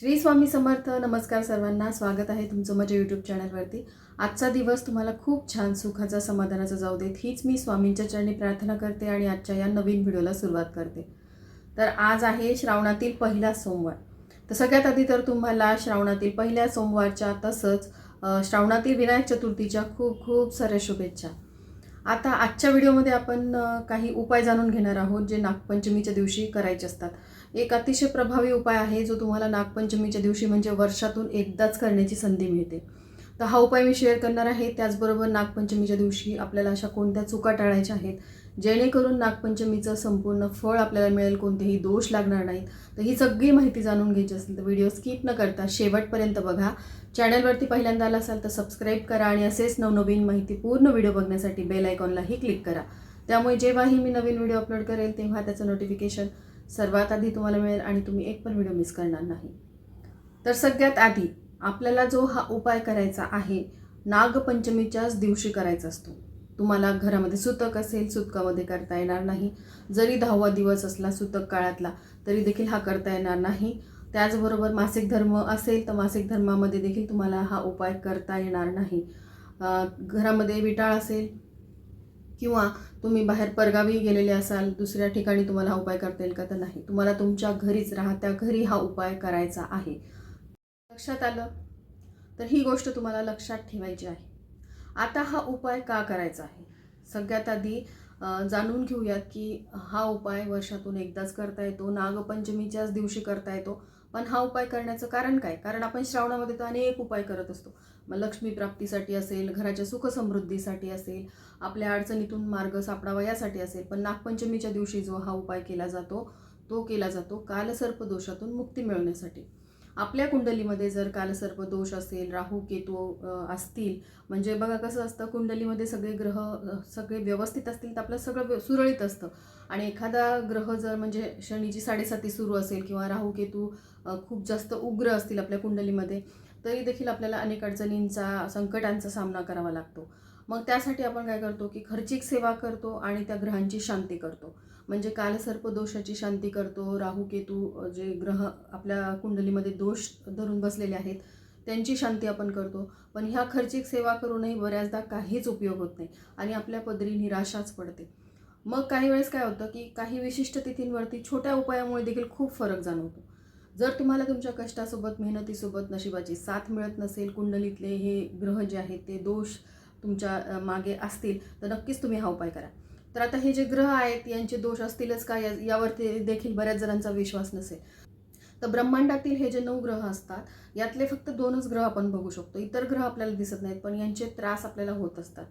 श्री स्वामी समर्थ नमस्कार सर्वांना. स्वागत आहे तुमचं माझ्या यूट्यूब चॅनलवरती आजचा दिवस तुम्हाला खूप छान सुखाचा समाधानाचा जाऊ देत. हीच मी स्वामींच्या चरणी प्रार्थना करते आणि आजच्या या नवीन व्हिडिओला सुरुवात करते. तर आज आहे श्रावणातील पहिला सोमवार. तर सगळ्यात आधी तर तुम्हाला श्रावणातील पहिल्या सोमवारच्या तसंच श्रावणातील विनायक चतुर्थीच्या खूप खूप साऱ्या शुभेच्छा. आता आजच्या व्हिडिओमध्ये आपण काही उपाय जाणून घेणार आहोत जे नागपंचमीच्या दिवशी करायचे असतात. एक अतिशय प्रभावी उपाय आहे जो तुम्हाला नागपंचमीच्या दिवशी म्हणजे वर्षातून एकदाच करण्याची संधी मिळते. तर हा उपाय मी शेअर करणार आहे. त्याचबरोबर नागपंचमीच्या दिवशी आपल्याला अशा कोणत्या चुका टाळायच्या आहेत जेणेकरून नागपंचमीचं संपूर्ण फळ आपल्याला मिळेल कोणतेही दोष लागणार नाहीत. तर ही सगळी माहिती जाणून घ्यायची असेल तर व्हिडिओ स्किप न करता शेवटपर्यंत बघा. चॅनलवरती पहिल्यांदा आला असाल तर सबस्क्राईब करा आणि असेच नवनवीन माहिती पूर्ण व्हिडिओ बघण्यासाठी बेल आयकॉनलाही क्लिक करा. त्यामुळे जेव्हाही मी नवीन व्हिडिओ अपलोड करेल तेव्हा त्याचं नोटिफिकेशन सर्वात आधी तुम्हाला मिळेल आणि तुम्ही एक पण व्हिडिओ मिस करणार नाही. तर सगळ्यात आधी आपल्याला जो हा उपाय करायचा आहे नागपंचमीच्याच दिवशी करायचा असतो. तुम्हाला घरामध्ये सुतक असेल सुतकामध्ये करता येणार नाही. जरी दहावा दिवस असला सुतक काळातला तरी देखील हा करता येणार नाही. त्याचबरोबर मासिक धर्म असेल तर मासिक धर्मामध्ये देखील तुम्हाला हा उपाय करता येणार नाही. घरामध्ये विटाळ असेल किंवा तुम्ही बाहेर परगावी गेलेले असाल दुसऱ्या ठिकाणी तुम्हाला हा उपाय करता येईल का? तर नाही. तुम्हाला तुमच्या घरीच राहत्या घरी हा उपाय करायचा आहे. लक्षात आलं? तर ही गोष्ट तुम्हाला लक्षात ठेवायची आहे. आता हा उपाय का करायचा आहे? सगळ्यात आधी जाणून घेऊयात की हा उपाय वर्षातून एकदाच करता येतो. नागपंचमीच्याच दिवशी करता येतो. पण हा उपाय करण्याचं कारण काय? कारण आपण श्रावणामध्ये तर अनेक उपाय करत असतो. मग लक्ष्मी प्राप्तीसाठी असेल घराच्या सुखसमृद्धीसाठी असेल आपल्या अडचणीतून मार्ग सापडावा यासाठी असेल पण नागपंचमीच्या दिवशी जो हा उपाय केला जातो तो केला जातो कालसर्प दोषातून मुक्ती मिळवण्यासाठी. आपल्या कुंडलीमध्ये जर कालसर्प दोष असेल राहू केतू असतील म्हणजे बघा कसं असतं कुंडलीमध्ये सगळे ग्रह सगळे व्यवस्थित असतील तर आपलं सगळं व्य- सुरळीत असतं. आणि एखादा ग्रह जर म्हणजे शनीची साडेसाती सुरू असेल किंवा राहू केतू खूप जास्त उग्र असतील आपल्या कुंडलीमध्ये तरी देखील आपल्याला अनेक अडचणींचा संकटांचा सामना करावा लागतो. मग त्यासाठी आपण काय करतो की खर्चिक सेवा करतो आणि त्या ग्रहांची शांती करतो. म्हणजे कालसर्प दोषाची शांती करतो राहू केतू जे ग्रह आपल्या कुंडलीमध्ये दोष धरून बसलेले आहेत त्यांची शांती आपण करतो. पण ह्या खर्चिक सेवा करूनही बऱ्याचदा काहीच उपयोग होत नाही आणि आपल्या पदरी निराशाच पडते. मग काही वेळेस काय होतं की काही विशिष्ट तिथींवरती छोट्या उपायामुळे देखील खूप फरक जाणवतो. जर तुम्हाला तुमच्या कष्टासोबत मेहनतीसोबत नशिबाची साथ मिळत नसेल कुंडलीतले हे ग्रह जे आहेत ते दोष तुमच्या मागे असतील तर नक्कीच तुम्ही हा उपाय करा. तर आता हे जे ग्रह आहेत यांचे दोष असतीलच का? यावरती देखील बऱ्याच जणांचा विश्वास नसेल. तर ब्रह्मांडातील हे जे नऊ ग्रह असतात यातले फक्त दोनच ग्रह आपण बघू शकतो. इतर ग्रह आपल्याला दिसत नाहीत पण यांचे त्रास आपल्याला होत असतात.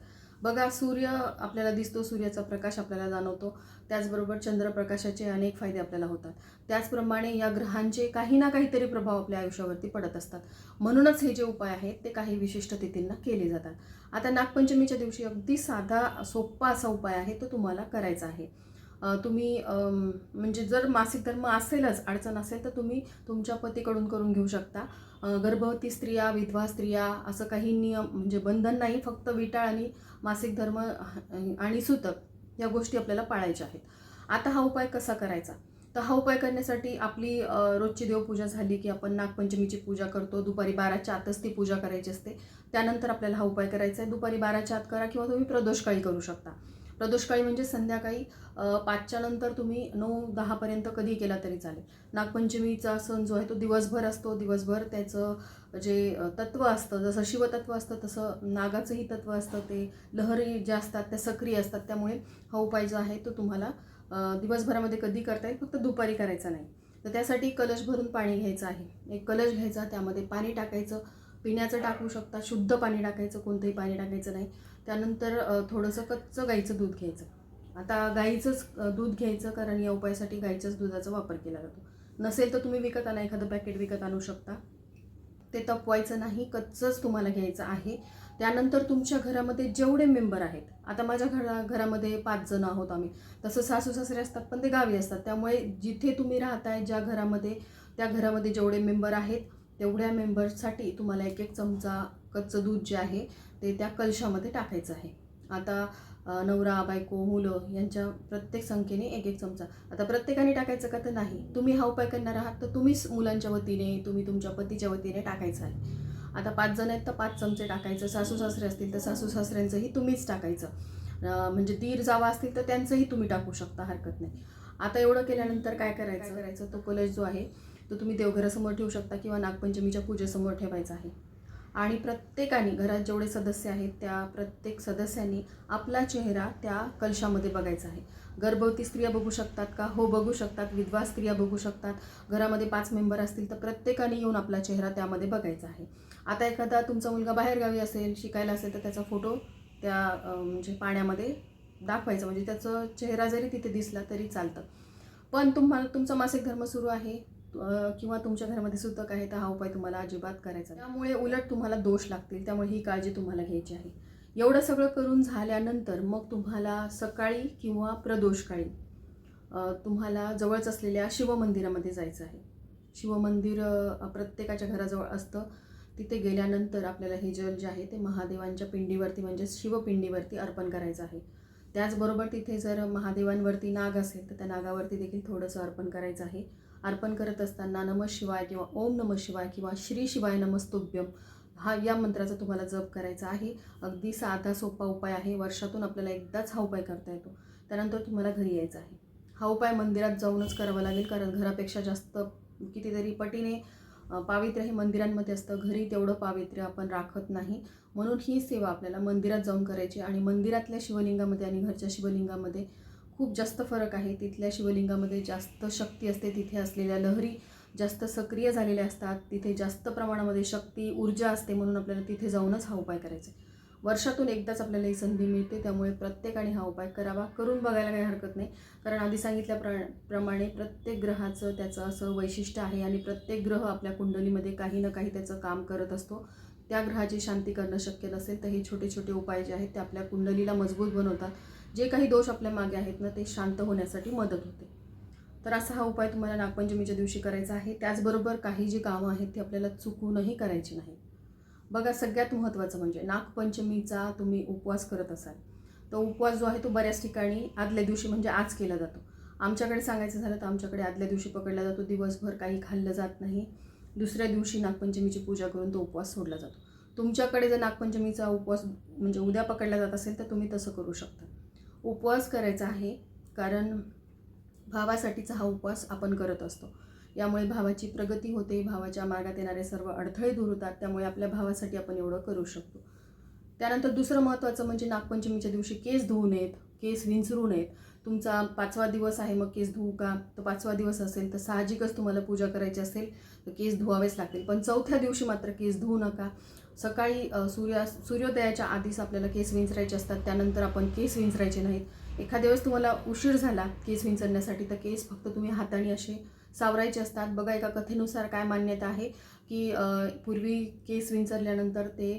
बघा सूर्य आपल्याला दिसतो सूर्याचा प्रकाश आपल्याला जाणवतो. त्याचबरोबर चंद्रप्रकाशाचे अनेक फायदे आपल्याला होतात. त्याचप्रमाणे या ग्रहांचे काही ना काहीतरी प्रभाव आपल्या आयुष्यावरती पडत असतात. म्हणूनच हे जे उपाय आहेत ते काही विशिष्ट तिथींना केले जातात. आता नागपंचमीच्या दिवशी अगदी साधा सोप्पा असा उपाय आहे तो तुम्हाला करायचा आहे. तुम्ही म्हणजे जर मासिक धर्म असेलच अडचण असेल तर तुम्ही तुमच्या पतीकडून करून घेऊ शकता. गर्भवती स्त्रिया विधवा स्त्रिया असं काही नियम म्हणजे बंधन नाही फक्त विटाळ आणि मासिक धर्म आणि सुतक या गोष्टी आपल्याला पाळायच्या आहेत. आता हा उपाय कसा करायचा? तर हा उपाय करण्यासाठी आपली रोजची देवपूजा झाली की आपण नागपंचमीची पूजा करतो दुपारी बाराच्या आतच ती पूजा करायची असते. त्यानंतर आपल्याला हा उपाय करायचा आहे. दुपारी बाराच्या आत करा किंवा तुम्ही प्रदोषकाळी करू शकता. प्रदोषकाळी म्हणजे संध्याकाळी पाचच्या नंतर तुम्ही नऊ दहापर्यंत कधी केला तरी चालेल. नागपंचमीचा सण जो आहे तो दिवसभर असतो. दिवसभर त्याचं जे तत्व तत्त्व असतं जसं शिवतत्व असतं तसं नागाचंही तत्त्व असतं. ते लहरी ज्या असतात त्या सक्रिय असतात. त्यामुळे हा उपाय जो आहे तो तुम्हाला दिवसभरामध्ये कधी करता येईल फक्त दुपारी करायचा नाही. तर त्यासाठी कलश भरून पाणी घ्यायचं आहे. एक कलश घ्यायचा त्यामध्ये पाणी टाकायचं. पिण्याचं टाकू शकता शुद्ध पाणी टाकायचं कोणतंही पाणी टाकायचं नाही. त्यानंतर थोडंसं कच्चं गाईचं दूध घ्यायचं. आता गाईचंच दूध घ्यायचं कारण या उपायासाठी गाईच्याच दुधाचा वापर केला जातो. नसेल तर तुम्ही विकत आणा एखादं पॅकेट विकत आणू शकता. ते तपवायचं नाही कच्चंच तुम्हाला घ्यायचं आहे. त्यानंतर तुमच्या घरामध्ये जेवढे मेंबर आहेत आता माझ्या घरा घरामध्ये पाच जण आहोत आम्ही. तसं सासू सासरे असतात पण ते गावी असतात. त्यामुळे जिथे तुम्ही राहताय ज्या घरामध्ये त्या घरामध्ये जेवढे मेंबर आहेत तेवढ्या मेंबर्ससाठी तुम्हाला एक एक चमचा कच्चं दूध जे आहे ते त्या कलशामध्ये टाकायचं आहे. आता नवरा बायको मुलं यांच्या प्रत्येक संख्येने एक एक चमचा. आता प्रत्येकाने टाकायचं का तर नाही. तुम्ही हा उपाय करणार आहात तर तुम्हीच मुलांच्या वतीने तुम्ही तुमच्या पतीच्या वतीने टाकायचं आहे. आता पाच जण आहेत तर पाच चमचे टाकायचं. सासू सासरे असतील तर सासू सासऱ्यांचंही तुम्हीच टाकायचं. म्हणजे दीर जावा असतील तर त्यांचंही तुम्ही टाकू शकता हरकत नाही. आता एवढं केल्यानंतर काय करायचं? करायचं? तो कलश जो आहे तो तुम्ही देवघरासमोर ठेवू शकता किंवा नागपंचमीच्या पूजेसमोर ठेवायचा आहे. आणि प्रत्येकाने घरात जेवढे सदस्य आहेत त्या प्रत्येक सदस्यांनी आपला चेहरा त्या कलशामध्ये बघायचा आहे. गर्भवती स्त्रिया बघू शकतात का? हो बघू शकतात. विधवा स्त्रिया बघू शकतात. घरामध्ये पाच मेंबर असतील तर प्रत्येकाने येऊन आपला चेहरा त्यामध्ये बघायचा आहे. आता एखादा तुमचा मुलगा बाहेरगावी असेल शिकायला असेल तर त्याचा फोटो त्या म्हणजे पाण्यामध्ये दाखवायचा. म्हणजे त्याचा चेहरा जरी तिथे दिसला तरी चालतं. पण तुम्हाला तुमचा मासिक धर्म सुरू आहे. किंवा तुमच्या घरामध्ये सुतक आहे तर हा उपाय तुम्हाला अजिबात करायचा त्यामुळे उलट तुम्हाला दोष लागतील त्यामुळे ही काळजी तुम्हाला घ्यायची आहे. एवढं सगळं करून झाल्यानंतर मग तुम्हाला सकाळी किंवा प्रदोषकाळी तुम्हाला जवळच असलेल्या शिवमंदिरामध्ये जायचं आहे. शिवमंदिर प्रत्येकाच्या घराजवळ असतं. तिथे गेल्यानंतर आपल्याला हे जल जे आहे ते महादेवांच्या पिंडीवरती म्हणजे शिवपिंडीवरती अर्पण करायचं आहे. त्याचबरोबर तिथे जर महादेवांवरती नाग असेल तर त्या नागावरती देखील थोडंसं अर्पण करायचं आहे. अर्पण करत असताना नम शिवाय किंवा ओम नम शिवाय किंवा श्री शिवाय नमस्तुभ्यम हा या मंत्राचा तुम्हाला जप करायचा आहे. अगदी साधा सोपा उपाय आहे. वर्षातून आपल्याला एकदाच हा उपाय करता येतो. त्यानंतर तुम्हाला घरी यायचा आहे. हा उपाय मंदिरात जाऊनच करावा लागेल कारण घरापेक्षा जास्त कितीतरी पटीने पावित्र्य हे मंदिरांमध्ये असतं. घरी तेवढं पावित्र्य आपण राखत नाही. म्हणून ही सेवा आपल्याला मंदिरात जाऊन करायची आणि मंदिरातल्या शिवलिंगामध्ये आणि घरच्या शिवलिंगामध्ये खूप जास्त फरक आहे. तिथल्या शिवलिंगामध्ये जास्त शक्ती असते. तिथे असलेल्या लहरी जास्त सक्रिय झालेल्या असतात. तिथे जास्त प्रमाणामध्ये शक्ती ऊर्जा असते म्हणून आपल्याला तिथे जाऊनच हा उपाय करायचा आहे. वर्षातून एकदाच आपल्याला ही संधी मिळते. त्यामुळे प्रत्येकाने हा उपाय करावा. करून बघायला काही हरकत नाही. कारण आधी सांगितल्या प्र प्रमाणे प्रत्येक ग्रहाचं त्याचं असं वैशिष्ट्य आहे आणि प्रत्येक ग्रह आपल्या कुंडलीमध्ये काही ना काही त्याचं काम करत असतो. त्या ग्रहाची शांती करणं शक्य नसेल तर हे छोटे छोटे उपाय जे आहेत ते आपल्या कुंडलीला मजबूत बनवतात. जे काही दोष आपल्या मागे आहेत ना ते शांत होण्यासाठी मदत होते. तर असा हा उपाय तुम्हाला नागपंचमीच्या दिवशी करायचा आहे. त्याचबरोबर काही जी कामं आहेत ती आपल्याला चुकूनही करायची नाही. बघा सगळ्यात महत्त्वाचं म्हणजे नागपंचमीचा तुम्ही उपवास करत असाल तो उपवास जो आहे तो बऱ्याच ठिकाणी आदल्या दिवशी म्हणजे आज केला जातो. आमच्याकडे सांगायचं झालं तर आमच्याकडे आदल्या दिवशी पकडला जातो. दिवसभर काही खाल्लं जात नाही. दुसऱ्या दिवशी नागपंचमीची पूजा करून तो उपवास सोडला जातो. तुमच्याकडे जर नागपंचमीचा उपवास म्हणजे उद्या पकडला जात असेल तर तुम्ही तसं करू शकता. उपवास करायचा आहे कारण भावासाठीचा हा उपवास आपण करत असतो. यामुळे भावाची प्रगती होते भावाच्या मार्गात येणारे सर्व अडथळे दूर होतात त्यामुळे आपल्या भावासाठी आपण एवढं करू शकतो. त्यानंतर दुसरं महत्त्वाचं म्हणजे नागपंचमीच्या दिवशी केस धुवू नयेत केस विंचरू नयेत. तुमचा पाचवा दिवस आहे मग केस धुवू का? तर पाचवा दिवस असेल तर साहजिकच तुम्हाला पूजा करायची असेल तर केस धुवावेच लागतील. पण चौथ्या दिवशी मात्र केस धुवू नका. सकाळी सूर्या सूर्योदयाच्या आधीच आपल्याला केस विंचरायचे असतात त्यानंतर आपण केस विंचरायचे नाहीत. एखाद्या वेळेस तुम्हाला उशीर झाला केस विंचरण्यासाठी तर केस फक्त तुम्ही हाताने असे सावरायचे असतात. बघा एका कथेनुसार काय मान्यता आहे की पूर्वी केस विंचरल्यानंतर ते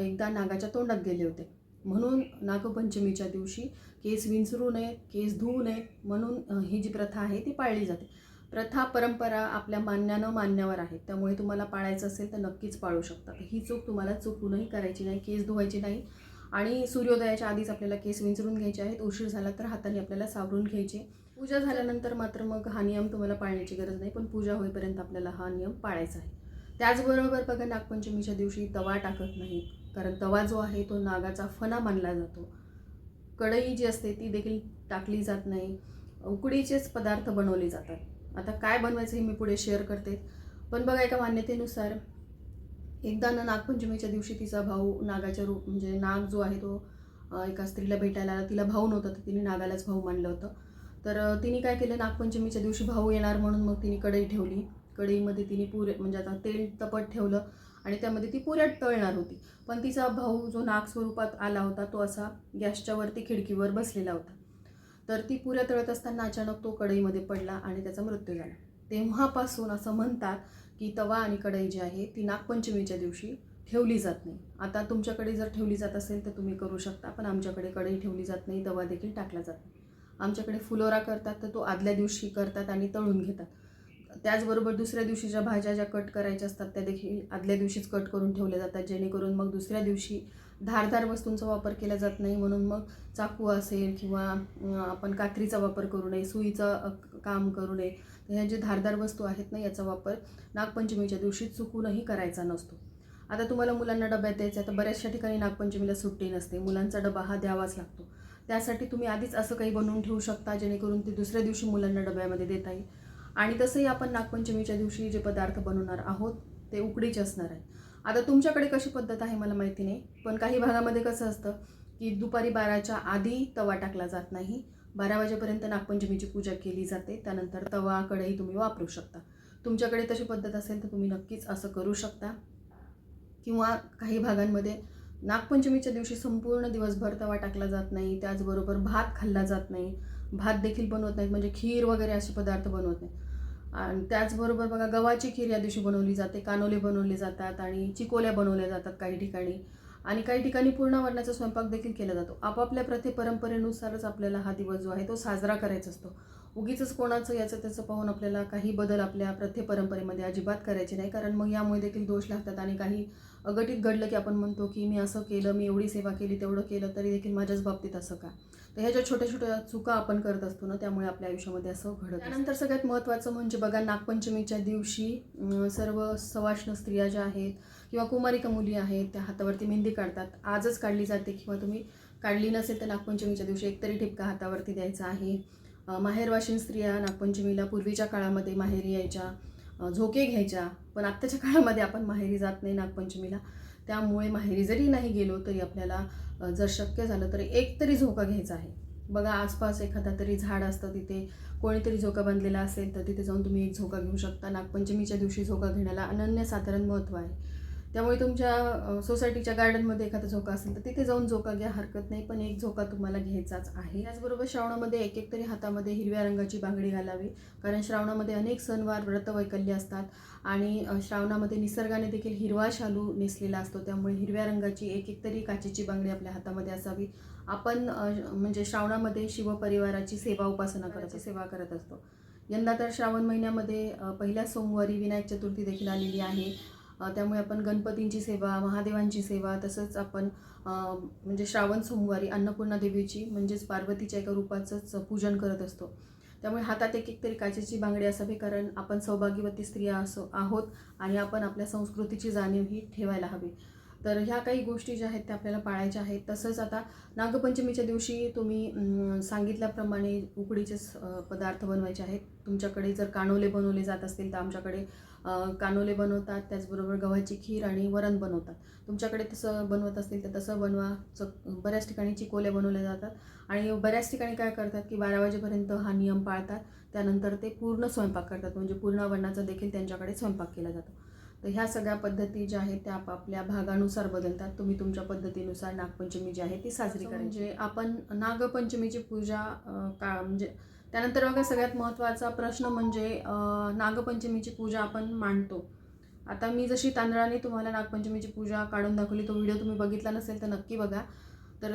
एकदा नागाच्या तोंडात गेले होते. म्हणून नागपंचमीच्या दिवशी केस विंचरू नयेत केस धुवू नयेत म्हणून ही जी प्रथा आहे ती पाळली जाते. प्रथा परंपरा आपल्या मान्यानं मान्यावर आहेत. त्यामुळे तुम्हाला पाळायचं असेल तर नक्कीच पाळू शकता. ही चूक तुम्हाला चुकूनही करायची नाही केस धुवायची नाही. आणि सूर्योदयाच्या आधीच आपल्याला केस विंचरून घ्यायचे आहेत. उशीर झाला तर हाताने आपल्याला सावरून घ्यायचे. पूजा झाल्यानंतर मात्र मग हा नियम तुम्हाला पाळण्याची गरज नाही. पण पूजा होईपर्यंत आपल्याला हा नियम पाळायचा आहे. त्याचबरोबर बघा नागपंचमीच्या दिवशी तवा टाकत नाही कारण तवा जो आहे तो नागाचा फणा मानला जातो. कढई जी असते ती देखील टाकली जात नाही. उकडीचेच पदार्थ बनवले जातात. आता काय बनवायचं हे मी पुढे शेअर करते. पण बघा एका मान्यतेनुसार एकदा ना नागपंचमीच्या दिवशी तिचा भाऊ नागाच्या रूप म्हणजे नाग जो आहे तो एका स्त्रीला भेटायला आला. तिला भाऊ नव्हता तर तिने नागालाच भाऊ मानलं होतं. तर तिने काय केलं नागपंचमीच्या दिवशी भाऊ येणार म्हणून मग तिने कढई ठेवली. कढईमध्ये तिने पुरे म्हणजे आता तेल तपट ठेवलं आणि त्यामध्ये ती पुऱ्या तळणार होती. पण तिचा भाऊ जो नाग स्वरूपात आला होता तो असा गॅसच्या वरती खिडकीवर बसलेला होता. तर ती पुऱ्या तळत असताना अचानक तो कढईमध्ये पडला आणि त्याचा मृत्यू झाला. तेव्हापासून असं म्हणतात की तवा आणि कढई जी आहे ती नागपंचमीच्या दिवशी ठेवली जात नाही. आता तुमच्याकडे जर ठेवली जात असेल तर तुम्ही करू शकता पण आमच्याकडे कढई ठेवली जात नाही तवा देखील टाकला जात नाही. आमच्याकडे फुलोरा करतात तर तो आदल्या दिवशी करतात आणि तळून घेतात. त्याचबरोबर दुसऱ्या दिवशी ज्या भाज्या ज्या कट करायच्या असतात त्या देखील आदल्या दिवशीच कट करून ठेवल्या जातात जेणेकरून मग दुसऱ्या दिवशी धारधार वस्तूंचा वापर केला जात नाही. म्हणून मग चाकू असेल किंवा आपण कात्रीचा वापर करू नये सुईचं काम करू नये ह्या जे धारदार वस्तू आहेत ना याचा वापर नागपंचमीच्या दिवशी चुकूनही करायचा नसतो. आता तुम्हाला मुलांना डब्यात द्यायचा आहे तर बऱ्याचशा ठिकाणी नागपंचमीला सुट्टी नसते. मुलांचा डबा हा द्यावाच लागतो. त्यासाठी तुम्ही आधीच असं काही बनवून ठेवू शकता जेणेकरून ते दुसऱ्या दिवशी मुलांना डब्यामध्ये देता येईल. आणि तसंही आपण नागपंचमीच्या दिवशी जे पदार्थ बनवणार आहोत ते उकडीचे असणार आहे आता तुमच्याकडे कशी पद्धत आहे मला माहिती नाही पण काही भागामध्ये कसं असतं की दुपारी बाराच्या आधी तवा टाकला जात नाही. बारा वाजेपर्यंत नागपंचमीची पूजा केली जाते त्यानंतर तवा कढई तुम्ही वापरू शकता. तुमच्याकडे तशी पद्धत असेल तर तुम्ही नक्कीच असं करू शकता. किंवा काही भागांमध्ये नागपंचमीच्या दिवशी संपूर्ण दिवसभर तवा टाकला जात नाही त्याचबरोबर भात खाल्ला जात नाही. भात देखील बनवत नाहीत म्हणजे खीर वगैरे असे पदार्थ बनवत नाही आणि त्याचबरोबर बघा गव्हाची खीर या दिवशी बनवली जाते कानोले बनवले जातात आणि चिकोल्या बनवल्या जातात काही ठिकाणी. आणि काही ठिकाणी पूर्णावरणाचा स्वयंपाक देखील केला जातो. आपापल्या प्रथे परंपरेनुसारच आपल्याला हा दिवस जो आहे तो साजरा करायचा असतो. उगीच कोणाचं याचं त्याचं पाहून आपल्याला काही बदल आपल्या प्रथे परंपरेमध्ये अजिबात करायचे नाही कारण मग यामुळे देखील दोष लागतात आणि काही अघटित घडलं की आपण म्हणतो की मी असं केलं मी एवढी सेवा केली तेवढं केलं तरी देखील माझ्याच बाबतीत असं का? तर ह्या ज्या छोट्या छोट्या चुका आपण करत असतो ना त्यामुळे आपल्या आयुष्यामध्ये असं घडत त्यानंतर सगळ्यात महत्त्वाचं म्हणजे बघा नागपंचमीच्या दिवशी सर्व सवाष्ण स्त्रिया ज्या आहेत किंवा कुमारिका मुली आहेत त्या हातावरती मेहंदी काढतात. आजच काढली जाते किंवा तुम्ही काढली नसेल तर नागपंचमीच्या दिवशी एकतरी ठिपका हातावरती द्यायचा आहे. माहेरवाशीन स्त्रिया नागपंचमीला पूर्वीच्या काळामध्ये माहेरी यायच्या झोके घ्यायच्या पण आत्ताच्या काळामध्ये आपण माहेरी जात नाही नागपंचमीला. त्यामुळे माहेरी जरी नाही गेलो तरी आपल्याला जर शक्य झालं तर एक तरी झोका घ्यायचा आहे. बघा आसपास एखादा तरी झाड असतं तिथे कोणीतरी झोका बांधलेला असेल तर तिथे जाऊन तुम्ही एक झोका घेऊ शकता. नागपंचमीच्या दिवशी झोका घेण्याला अनन्यसाधारण महत्त्व आहे. त्यामुळे तुमच्या सोसायटीच्या गार्डनमध्ये एखादा झोका असेल तर तिथे जाऊन झोका घ्या हरकत नाही. पण एक झोका तुम्हाला घ्यायचाच आहे. त्याचबरोबर श्रावणामध्ये एक एक तरी हातामध्ये हिरव्या रंगाची बांगडी घालावी. कारण श्रावणामध्ये अनेक सणवार व्रत वैकल्य असतात. आणि श्रावणामध्ये निसर्गाने देखील हिरवा शालू नेसलेला असतो. त्यामुळे हिरव्या रंगाची एक एक तरी काचेची बांगडी आपल्या हातामध्ये असावी. आपण म्हणजे श्रावणामध्ये शिवपरिवाराची सेवा उपासना करायची. सेवा करत असतो. यंदा तर श्रावण महिन्यामध्ये पहिल्या सोमवारी विनायक चतुर्थी देखील आलेली आहे. त्यामुळे आपण गणपतींची सेवा महादेवांची सेवा तसंच आपण म्हणजे श्रावण सोमवारी अन्नपूर्णा देवीची म्हणजेच पार्वतीच्या एका रूपाचंच पूजन करत असतो. त्यामुळे हातात एक एक तरी काचेची बांगडी असावी कारण आपण सौभाग्यवती स्त्रिया असो आहोत आणि आपण आपल्या संस्कृतीची जाणीव ही ठेवायला हवी. तर ह्या काही गोष्टी ज्या आहेत त्या आपल्याला पाळायच्या आहेत. तसंच आता नागपंचमीच्या दिवशी तुम्ही सांगितल्याप्रमाणे उकडीचेच पदार्थ बनवायचे आहेत. तुमच्याकडे जर कानोले बनवले जात असतील तर आमच्याकडे कानोले बनवतात त्याचबरोबर गव्हाची खीर आणि वरण बनवतात. तुमच्याकडे तसं बनवत असतील तर तसं बनवा. च बऱ्याच ठिकाणी चिकोल्या बनवल्या जातात. आणि बऱ्याच ठिकाणी काय करतात की बारा वाजेपर्यंत हा नियम पाळतात. त्यानंतर ते पूर्ण स्वयंपाक करतात. म्हणजे पूर्ण वर्णाचा देखील त्यांच्याकडे स्वयंपाक केला जातो. तर ह्या सगळ्या पद्धती ज्या आहेत त्या आपापल्या भागानुसार बदलतात. तुम्ही तुमच्या पद्धतीनुसार नागपंचमी जी आहे ती साजरी करायची. म्हणजे आपण नागपंचमीची पूजा का म्हणजे त्यानंतर बघा सगळ्यात महत्त्वाचा प्रश्न म्हणजे नागपंचमीची पूजा आपण मांडतो. आता मी जशी तांदळाने तुम्हाला नागपंचमीची पूजा काढून दाखवली तो व्हिडिओ तुम्ही बघितला नसेल तर नक्की बघा. तर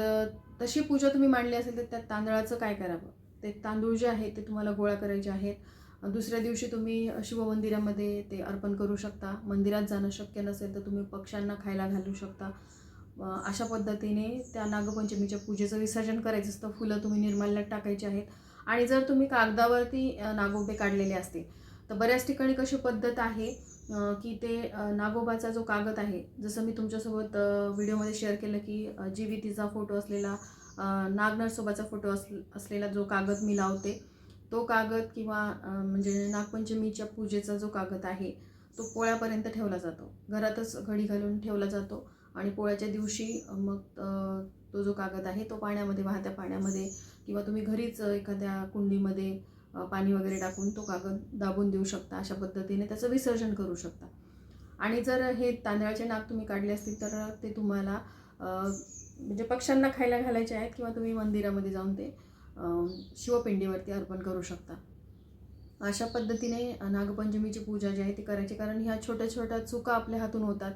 तशी पूजा तुम्ही मांडली असेल तर त्या तांदळाचं काय करावं? ते तांदूळ जे आहेत ते तुम्हाला गोळा करायचे आहेत. दुसऱ्या दिवशी तुम्ही शिवमंदिरामध्ये ते अर्पण करू शकता. मंदिरात जाणं शक्य नसेल तर तुम्ही पक्ष्यांना खायला घालू शकता. अशा पद्धतीने त्या नागपंचमीच्या पूजेचं विसर्जन करायचं असतं. फुलं तुम्ही निर्माल्यात टाकायची आहेत. आणि जर तुम्ही कागदावरती नागोबे काढलेले असतील तर बऱ्याच ठिकाणी कशी पद्धत आहे की ते नागोबाचा जो कागद आहे जसं मी तुमच्यासोबत व्हिडिओमध्ये शेअर केलं की जीवी जीवितीचा फोटो असलेला नागनरसोबाचा फोटो अस असलेला जो कागद मी लावते तो कागद किंवा म्हणजे नागपंचमीच्या पूजेचा जो कागद आहे तो पोळ्यापर्यंत ठेवला जातो. घरातच घडी घालून ठेवला जातो आणि पोळ्याच्या दिवशी मग तो जो कागद आहे तो पाण्यामध्ये वाहत्या पाण्यामध्ये किंवा तुम्ही घरीच एखाद्या कुंडीमध्ये पाणी वगैरे टाकून तो कागद दाबून देऊ शकता अशा पद्धतीने त्याचं विसर्जन करू शकता. आणि जर हे तांदळाचे नाक तुम्ही काढले असतील तर ते तुम्हाला म्हणजे पक्ष्यांना खायला घालायचे आहेत किंवा तुम्ही मंदिरामध्ये जाऊन ते शिवपिंडीवरती अर्पण करू शकता. अशा पद्धतीने नागपंचमीची पूजा जी आहे ती करायची. कारण ह्या छोट्या छोट्या चुका आपल्या हातून होतात.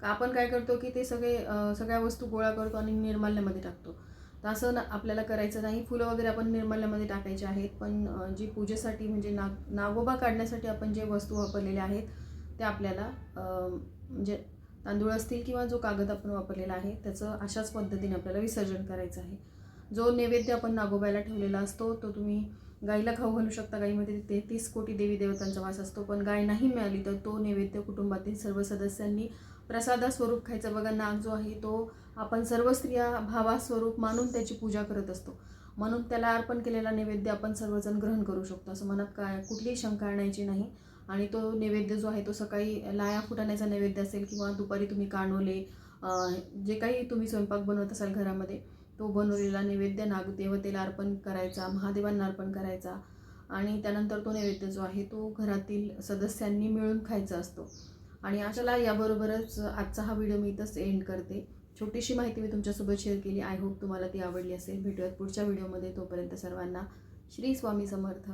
का आपण काय करतो की ते सगळे सगळ्या वस्तू गोळा करतो आणि निर्माल्यामध्ये टाकतो. तर असं ना आपल्याला करायचं नाही. फुलं वगैरे आपण निर्मल्यामध्ये टाकायचे आहेत. पण जी पूजेसाठी म्हणजे नाग नागोबा काढण्यासाठी आपण जे वस्तू वापरलेल्या आहेत त्या आपल्याला म्हणजे तांदूळ असतील किंवा जो कागद आपण वापरलेला आहे त्याचं अशाच पद्धतीने आपल्याला विसर्जन करायचं आहे. जो नैवेद्य आपण नागोबायला ठेवलेला असतो तो तुम्ही गाईला खाऊ घालू शकता. गाईमध्ये तेहतीस कोटी देवी देवतांचा वास असतो पण गाय नाही मिळाली तर तो नैवेद्य कुटुंबातील सर्व सदस्यांनी प्रसादा स्वरूप खायचा. बघा नाग जो आहे तो आपण सर्व स्त्रिया भावास्वरूप मानून त्याची पूजा करत असतो. म्हणून त्याला अर्पण केलेला नैवेद्य आपण सर्वजण ग्रहण करू शकतो. असं मनात काय कुठलीही शंका आणायची नाही. आणि तो नैवेद्य जो आहे तो सकाळी लाया फुटाण्याचा नैवेद्य असेल किंवा दुपारी तुम्ही कानोले जे काही तुम्ही स्वयंपाक बनवत असाल घरामध्ये तो बनवलेला नैवेद्य नागदेवतेला अर्पण करायचा महादेवांना अर्पण करायचा. आणि त्यानंतर तो नैवेद्य जो आहे तो घरातील सदस्यांनी मिळून खायचा असतो. आणि अशाला याबरोबरच आजचा हा व्हिडिओ मी इथंच एंड करते. छोटीशी माहिती मी तुमच्यासोबत शेअर केली. आय होप तुम्हाला ती आवडली असेल. भेटूयात पुढच्या व्हिडिओमध्ये तोपर्यंत सर्वांना श्री स्वामी समर्थ.